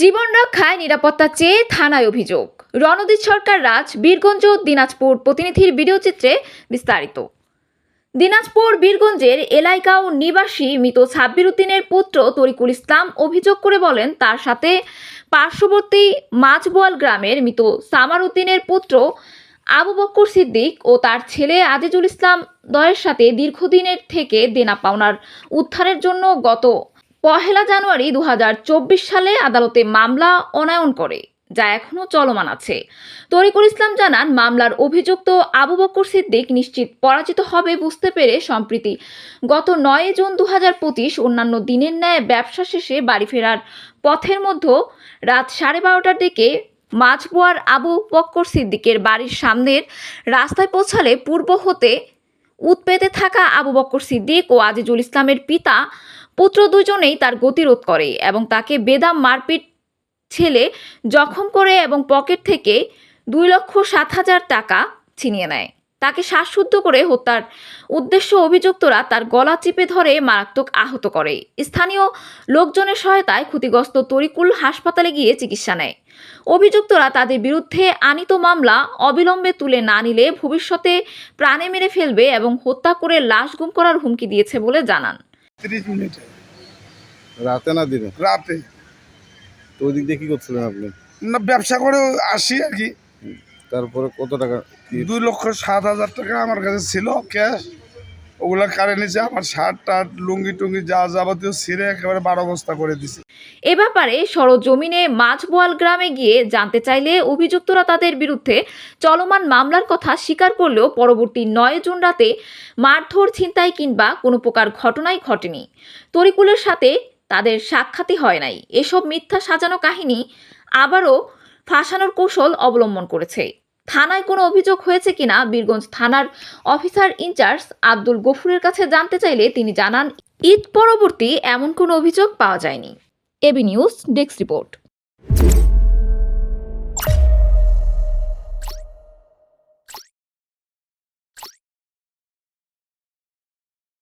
জীবন রক্ষায় নিরাপত্তা চেয়ে থানায় অভিযোগ। রণজিৎ সরকার রাজ, বীরগঞ্জ দিনাজপুর প্রতিনিধির ভিডিও চিত্রে বিস্তারিত। দিনাজপুর, বীরগঞ্জের এলাইগাঁও নিবাসী মৃত সাব্বির উদ্দিনের পুত্র তরিকুল ইসলাম অভিযোগ করে বলেন, তার সাথে পার্শ্ববর্তী মাঝবোয়াল গ্রামের মৃত সামার উদ্দিনের পুত্র আবু বক্কর সিদ্দিক ও তার ছেলে আজিজুল ইসলাম দয়ের সাথে দীর্ঘদিনের থেকে দেনা পাওনার উদ্ধারের জন্য গত পহেলা জানুয়ারি দু হাজার চব্বিশ সালে আদালতে মামলা অনায়ন করে, যা এখনও চলমান আছে। তরিকুল ইসলাম জানান, মামলার অভিযুক্ত আবু বক্কর সিদ্দিক নিশ্চিত পরাজিত হবে বুঝতে পেরে সম্প্রীতি। গত নয় জুন দু অন্যান্য দিনের ন্যায় ব্যবসা শেষে বাড়ি ফেরার পথের মধ্যে রাত সাড়ে বারোটার দিকে মাঝবোয়ার আবু বক্কর সিদ্দিকের বাড়ির সামনের রাস্তায় পৌঁছালে পূর্ব হতে উৎপেতে থাকা আবু বক্কর সিদ্দিক ও আজিজুল ইসলামের পিতা পুত্র দুজনেই তার গতিরোধ করে এবং তাকে বেদাম মারপিট ছেলে জখম করে এবং পকেট থেকে দুই লক্ষ সাত হাজার টাকা ছিনিয়ে নেয়। তাকে শ্বাসশুদ্ধ করে হত্যার উদ্দেশ্য অভিযুক্তরা তার গলা চিপে ধরে মারাত্মক আহত করে। স্থানীয় লোকজনের সহায়তায় ক্ষতিগ্রস্ত তরিকুল হাসপাতালে গিয়ে চিকিৎসা নেয়। অভিযুক্তরা তাদের বিরুদ্ধে আনিত মামলা অবিলম্বে তুলে না নিলে ভবিষ্যতে প্রাণে মেরে ফেলবে এবং হত্যা করে লাশ গুম করার হুমকি দিয়েছে বলে জানান। রাতে না দিনে? রাতে। তো ওই দিক দিয়ে কি করছিলেন আপনি? না ব্যবসা করে আসি আর কি। তারপরে কত টাকা কি? দুই লক্ষ সাত হাজার টাকা আমার কাছে ছিল ক্যাশ ওগুলা কারে নিচে আমার শার্ট টার্ট লুঙ্গি টুঙ্গি যা যাবতীয় ছিঁড়ে একেবারে বারো বস্তা করে দিছি। এ ব্যাপারে সরজমিনে মাঝবোয়াল গ্রামে গিয়ে জানতে চাইলে অভিযুক্তরা তাদের বিরুদ্ধে চলমান মামলার কথা স্বীকার করলেও পরবর্তী নয় জুন রাতে মারধর ছিনতাই কিংবা কোনো প্রকার ঘটনাই ঘটেনি। তরিকুলের সাথে তাদের সাক্ষাৎই হয় নাই। এসব মিথ্যা সাজানো কাহিনী আবারও ফাঁসানোর কৌশল অবলম্বন করেছে। থানায় কোনো অভিযোগ হয়েছে কিনা বীরগঞ্জ থানার অফিসার ইনচার্জ আব্দুল গফুরের কাছে জানতে চাইলে তিনি জানান, ঈদ পরবর্তী এমন কোনো অভিযোগ পাওয়া যায়নি। AB news desk report.